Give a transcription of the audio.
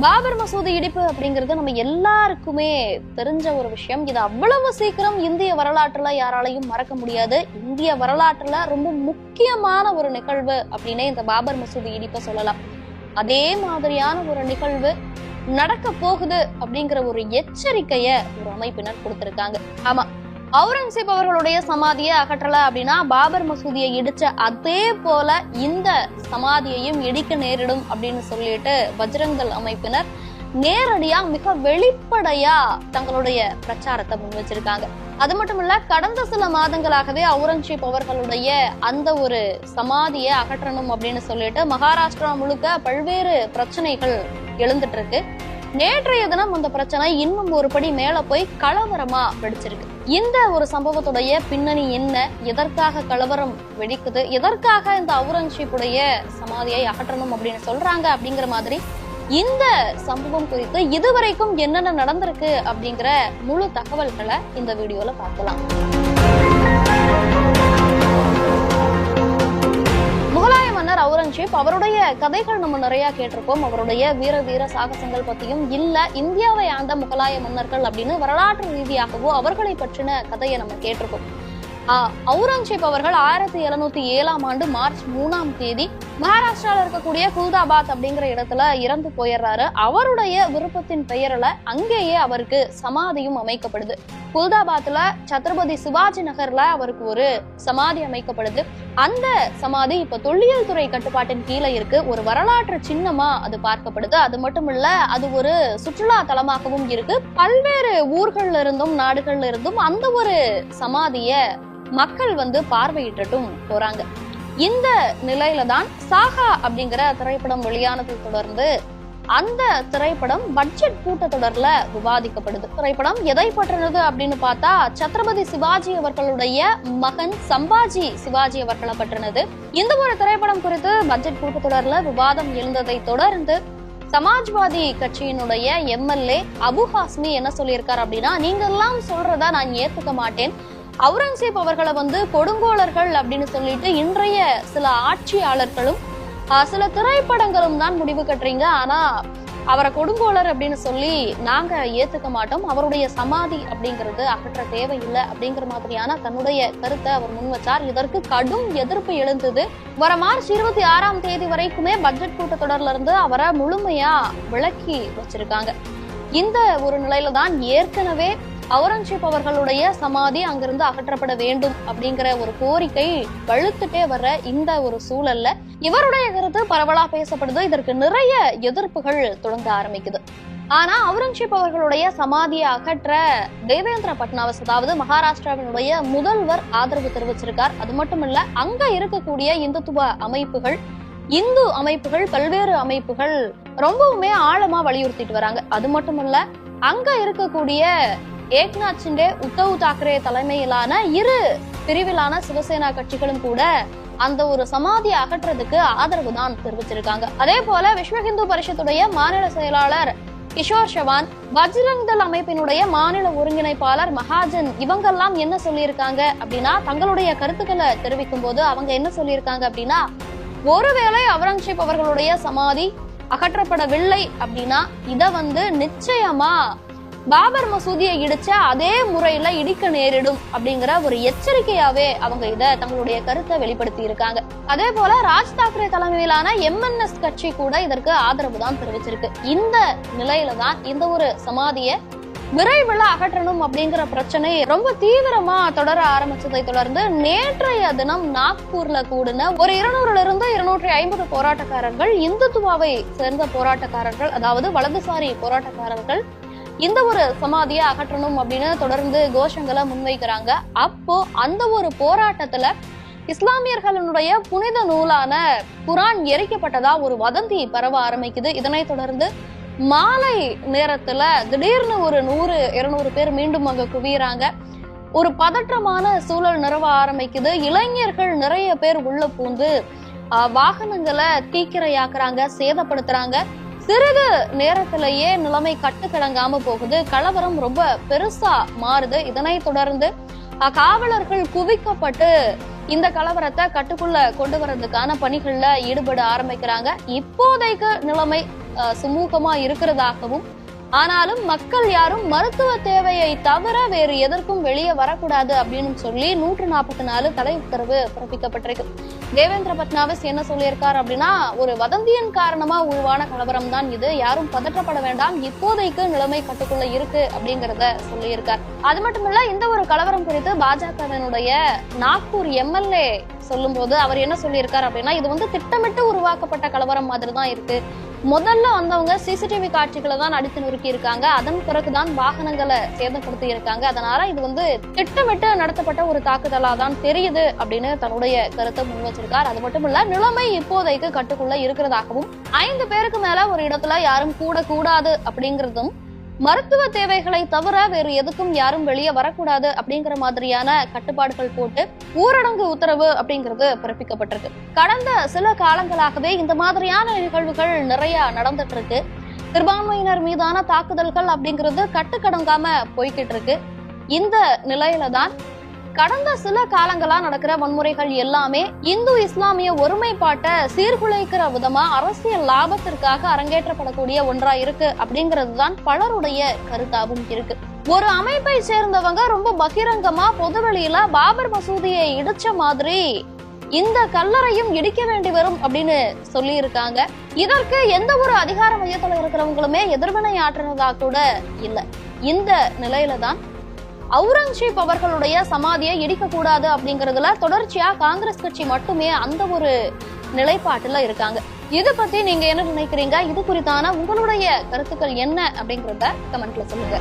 பாபர் மசூதி இடிப்பு அப்படிங்கிறது நம்ம எல்லாருக்குமே தெரிஞ்ச ஒரு விஷயம். இது அவ்வளவு சீக்கிரம் இந்திய வரலாற்றுல யாராலையும் மறக்க முடியாது. இந்திய வரலாற்றுல ரொம்ப முக்கியமான ஒரு நிகழ்வு அப்படின்னே இந்த பாபர் மசூதி இடிப்பை சொல்லலாம். அதே மாதிரியான ஒரு நிகழ்வு நடக்க போகுது அப்படிங்கிற ஒரு எச்சரிக்கைய ஒரு அமைப்பினர் கொடுத்திருக்காங்க. ஆமா அவுரங்கசீப் அவர்களுடைய சமாதியை அகற்றல அப்படின்னா பாபர் மசூதியை இடிச்ச அதே போல இந்த சமாதியையும் இடிக்க நேரிடும் அப்படின்னு சொல்லிட்டு பஜ்ரங்கல் அமைப்பினர் நேரடியா மிக வெளிப்படையா தங்களுடைய பிரச்சாரத்தை முன் வச்சிருக்காங்க அது மட்டும் இல்ல கடந்த சில மாதங்களாகவே அவுரங்கசீப் அவர்களுடைய அந்த ஒரு சமாதியை அகற்றணும் அப்படின்னு சொல்லிட்டு மகாராஷ்டிரா முழுக்க பல்வேறு பிரச்சனைகள் எழுந்துட்டு இருக்கு. நேற்றைய தினம் அந்த பிரச்சனை இன்னும் ஒரு படி மேல போய் கலவரமா வெடிச்சிருக்கு. இந்த ஒரு சம்பவத்துடைய பின்னணி என்ன? எதற்காக கலவரம் வெடிக்குது? எதற்காக இந்த அவுரங்கசீப்புடைய சமாதியை அகற்றணும் அப்படின்னு சொல்றாங்க அப்படிங்கிற மாதிரி இந்த சம்பவம் குறித்து இதுவரைக்கும் என்னென்ன நடந்திருக்கு அப்படிங்கிற முழு தகவல்களை இந்த வீடியோல பார்க்கலாம். மன்னர் அவுரங்கசீப் அவருடைய கதைகள் நம்ம நிறைய கேட்டிருப்போம் அவருடைய வீர வீர சாகசங்கள் பத்தியும் இல்ல இந்தியாவை ஆண்ட முகலாய மன்னர்கள் அப்படின்னு வரலாற்று ரீதியாகவோ அவர்களை பற்றின கதையை நம்ம கேட்டிருக்கோம். ஆஹ் அவுரங்கசீப் அவர்கள் ஆயிரத்தி எழுநூத்தி ஏழாம் ஆண்டு மார்ச் மூணாம் தேதி மகாராஷ்டிரால இருக்கக்கூடிய குல்தாபாத் அப்படிங்கிற இடத்துல இறந்து போயிடுறாரு. அவருடைய விருப்பத்தின் பெயரில் அங்கேயே அவருக்கு சமாதியும் அமைக்கப்படுது. குல்தாபாத்ல சத்ரபதி சிவாஜி நகர்ல அவருக்கு ஒரு சமாதி அமைக்கப்படுது. அந்த சமாதி இப்ப தொல்லியல் துறை கட்டுப்பாட்டின் கீழே இருக்கு. ஒரு வரலாற்று சின்னமா அது பார்க்கப்படுது. அது மட்டும் இல்ல அது ஒரு சுற்றுலா தலமாகவும் இருக்கு. பல்வேறு ஊர்கள்ல இருந்தும் நாடுகள்ல இருந்தும் அந்த ஒரு சமாதிய மக்கள் வந்து பார்வையிட்டுட்டும் போறாங்க. இந்த நிலையில தான் சாகா அப்படிங்கிற திரைப்படம் வெளியானதை தொடர்ந்து அந்த திரைப்படம் பட்ஜெட் கூட்டத்தொடர்ல விவாதிக்கப்படுது. திரைப்படம் எதை பற்றினது அப்படின்னு பார்த்தா சத்ரபதி சிவாஜி அவர்களுடைய மகன் சம்பாஜி சிவாஜி அவர்களை பற்றினது. இந்த ஒரு திரைப்படம் குறித்து பட்ஜெட் கூட்டத்தொடர்ல விவாதம் எழுந்ததை தொடர்ந்து சமாஜ்வாதி கட்சியினுடைய எம்எல்ஏ அபு ஹாஸ்மி என்ன சொல்லியிருக்காரு அப்படின்னா நீங்க எல்லாம் சொல்றதா நான் ஏத்துக்க மாட்டேன். அவுரங்கசீப் அவர்களை வந்து கொடுங்கோலர்கள் அப்படின்னு சொல்லிட்டு இன்றைய சில ஆட்சியாளர்களும் சில திரைப்படங்களும் தான் முடிவு கட்டுறீங்க. ஆனா அவரை கொடுங்கோலர் அப்படின்னு சொல்லி நாங்க ஏத்துக்க மாட்டோம். அவருடைய சமாதி அப்படிங்கிறது அகற்ற தேவையில்லை அப்படிங்கிற மாதிரியான தன்னுடைய கருத்தை அவர் முன் வச்சார். இதற்கு கடும் எதிர்ப்பு எழுந்தது. வர மார்ச் இருபத்தி ஆறாம் தேதி வரைக்குமே பட்ஜெட் கூட்டத்தொடர்ல இருந்து அவரை முழுமையா விளக்கி வச்சிருக்காங்க. இந்த ஒரு நிலையில தான் ஏற்கனவே அவுரங்கசீப் அவர்களுடைய சமாதி அங்கிருந்து அகற்றப்பட வேண்டும் அப்படிங்கிற ஒரு கோரிக்கை வலுத்துட்டே வர்ற இந்த ஒரு சூழல்ல இவருடைய கருத்து பரவலா பேசப்படுது. இதற்கு நிறைய எதிர்ப்புகள் தொடங்க ஆரம்பிக்குது. ஆனா அவுரங்கசீப் அவர்களுடைய சமாதியை அகற்ற தேவேந்திர பட்னாவிஸ் அதாவது மகாராஷ்டிராவினுடைய முதல்வர் ஆதரவு தெரிவிச்சிருக்கார். அது மட்டும் இல்ல அங்க இருக்கக்கூடிய இந்துத்துவ அமைப்புகள் இந்து அமைப்புகள் பல்வேறு அமைப்புகள் ரொம்பவுமே ஆழமா வலியுறுத்திட்டு வராங்க. அது மட்டும் இல்ல அங்க இருக்கக்கூடிய ஏக்நாத் சிண்டே உத்தவ் தாக்கரே தலைமையிலான இரு பிரிவிலான சிவசேனா கட்சிகளும் கூட அந்த ஒரு சமாதியை அகற்றதுக்கு ஆதரவு தான் தெரிவிச்சிருக்காங்க. அதே போல விஸ்வ ஹிந்து பரிஷத்துடைய மாநில செயலாளர் கிஷோர் சவான் பஜ்ரங் தள் அமைப்பினுடைய மாநில ஒருங்கிணைப்பாளர் மகாஜன் இவங்கெல்லாம் என்ன சொல்லியிருக்காங்க அப்படின்னா தங்களுடைய கருத்துக்களை தெரிவிக்கும் போது அவங்க என்ன சொல்லியிருக்காங்க அப்படின்னா ஒருவேளை அவுரங்கசீப் அவர்களுடைய சமாதி அகற்றப்படவில்லை அப்படின்னா இத வந்து நிச்சயமா பாபர் மசூதியை இடிச்ச அதே முறையில இடிக்க நேரிடும் அப்படிங்கிற ஒரு எச்சரிக்கையாவே அவங்க இத தங்களுடைய கருத்தை வெளிப்படுத்தி இருக்காங்க. அதே போல ராஜ் தாக்கரே தலைமையிலான எம்என்எஸ் கட்சி கூட இதற்கு ஆதரவு தான் தெரிவிச்சிருக்கு. இந்த நிலையில தான் இந்த ஒரு சமாதியை விரைவில் அகற்றணும் அப்படிங்கிற பிரச்சனை ரொம்ப தீவிரமா தொடர ஆரம்பிச்சதை தொடர்ந்து நேற்றைய தினம் நாக்பூர்ல கூடின ஒரு இருநூறுல இருந்து இருநூற்றி ஐம்பது போராட்டக்காரர்கள் இந்துத்துவாவை சேர்ந்த போராட்டக்காரர்கள் அதாவது வலதுசாரி போராட்டக்காரர்கள் இந்த ஒரு சமாதியை அகற்றணும் அப்படின்னு தொடர்ந்து கோஷங்களை முன்வைக்கிறாங்க. அப்போ அந்த ஒரு போராட்டத்துல இஸ்லாமியர்களுடைய புனித நூலான குரான் எரிக்கப்பட்டதா ஒரு வதந்தி பரவ ஆரம்பிக்குது. இதனை தொடர்ந்து மாலை நேரத்துல திடீர்னு ஒரு நூறு இருநூறு பேர் மீண்டும் அங்க குவியறாங்க. ஒரு பதற்றமான சூழல் நிறுவ ஆரம்பிக்குது. இளைஞர்கள் நிறைய பேர் உள்ள பூந்து வாகனங்களை தீக்கிரையாக்குறாங்க சேதப்படுத்துறாங்க. சிறிது நேரத்திலேயே நிலைமை கட்டுக்கடங்காம போகுது. கலவரம் ரொம்ப பெருசா மாறுது. இதனை தொடர்ந்து காவலர்கள் குவிக்கப்பட்டு இந்த கலவரத்தை கட்டுக்குள்ள கொண்டு வர்றதுக்கான பணிகள்ல ஈடுபட ஆரம்பிக்கிறாங்க. இப்போதைக்கு நிலைமை சுமூகமா இருக்கிறதாகவும் ஆனாலும் மக்கள் யாரும் மருத்துவ தேவையை தவிர வேறு எதற்கும் வெளியே வரக்கூடாது அப்படின்னு சொல்லி நூற்று நாற்பத்தி நாலு தடை உத்தரவு பிறப்பிக்கப்பட்டிருக்கு. தேவேந்திர பட்னாவிஸ் என்ன சொல்லியிருக்கார் அப்படின்னா ஒரு வதந்தியின் காரணமா உருவான கலவரம் தான் இது. யாரும் பதற்றப்பட வேண்டாம். இப்போதைக்கு நிலைமை கட்டுக்குள்ள இருக்கு அப்படிங்கறத சொல்லியிருக்கார். அது மட்டும் இல்ல இந்த ஒரு கலவரம் குறித்து பாஜகவினுடைய நாக்பூர் எம்எல்ஏ சொல்லும்போது அவர் என்ன சொல்லியிருக்கார் அப்படின்னா இது வந்து திட்டமிட்டு உருவாக்கப்பட்ட கலவரம் மாதிரி தான் இருக்கு. முதல்ல வந்தவங்க சிசிடிவி காட்சிகளை தான் அடித்து நொறுக்கி இருக்காங்க அதன் பிறகுதான் வாகனங்களை சேதப்படுத்தி இருக்காங்க அதனால இது வந்து திட்டமிட்டு நடத்தப்பட்ட ஒரு தாக்குதலா தான் தெரியுது அப்படின்னு தன்னுடைய கருத்தை முன் வச்சிருக்கார். அது மட்டும் இல்ல நிலைமை இப்போதைக்கு கட்டுக்குள்ள இருக்கிறதாகவும் ஐந்து பேருக்கு மேல ஒரு இடத்துல யாரும் கூடக்கூடாது அப்படிங்கறதும் மருத்துவ தேவைகளை தவிர வேறு எதுக்கும் யாரும் வெளியே வரக்கூடாது அப்படிங்கிற மாதிரியான கட்டுப்பாடுகள் போட்டு ஊரடங்கு உத்தரவு அப்படிங்கிறது பிறப்பிக்கப்பட்டிருக்கு. கடந்த சில காலங்களாகவே இந்த மாதிரியான நிகழ்வுகள் நிறைய நடந்துட்டு இருக்கு. சிறுபான்மையினர் மீதான தாக்குதல்கள் அப்படிங்கிறது கட்டுக்கடங்காம போய்கிட்டு இருக்கு. இந்த நிலையில தான் கடந்த சில காலங்களா நடக்கிற வன்முறைகள் எல்லாமே இந்து இஸ்லாமிய ஒருமைப்பாட்டை சீர்குலைக்கிற விதமா அரசியல் லாபத்திற்காக அரங்கேற்றப்படக்கூடிய ஒன்றா இருக்கு அப்படிங்கிறது தான் பலருடைய கருத்தாகவும் இருக்கு. ஒரு அமைப்பை சேர்ந்தவங்க ரொம்ப பகிரங்கமா பொதுவெளியில பாபர் மசூதியை இடிச்ச மாதிரி இந்த கல்லறையும் இடிக்க வேண்டி வரும் அப்படின்னு சொல்லி இருக்காங்க இதற்கு எந்த ஒரு அதிகார மையத்துல இருக்கிறவங்களுமே எதிர்வினை ஆற்றினதா கூட இல்ல. இந்த நிலையில தான் அவுரங்கசீப் அவர்களுடைய சமாதியை இடிக்கக்கூடாது அப்படிங்கிறதுல அப்படிங்கறதுல தொடர்ச்சியா காங்கிரஸ் கட்சி மட்டுமே அந்த ஒரு நிலைப்பாட்டுல இருக்காங்க. இதை பத்தி நீங்க என்ன நினைக்கிறீங்க? இது குறித்தான உங்களுடைய கருத்துக்கள் என்ன அப்படிங்கறத கமெண்ட்ல சொல்லுங்க.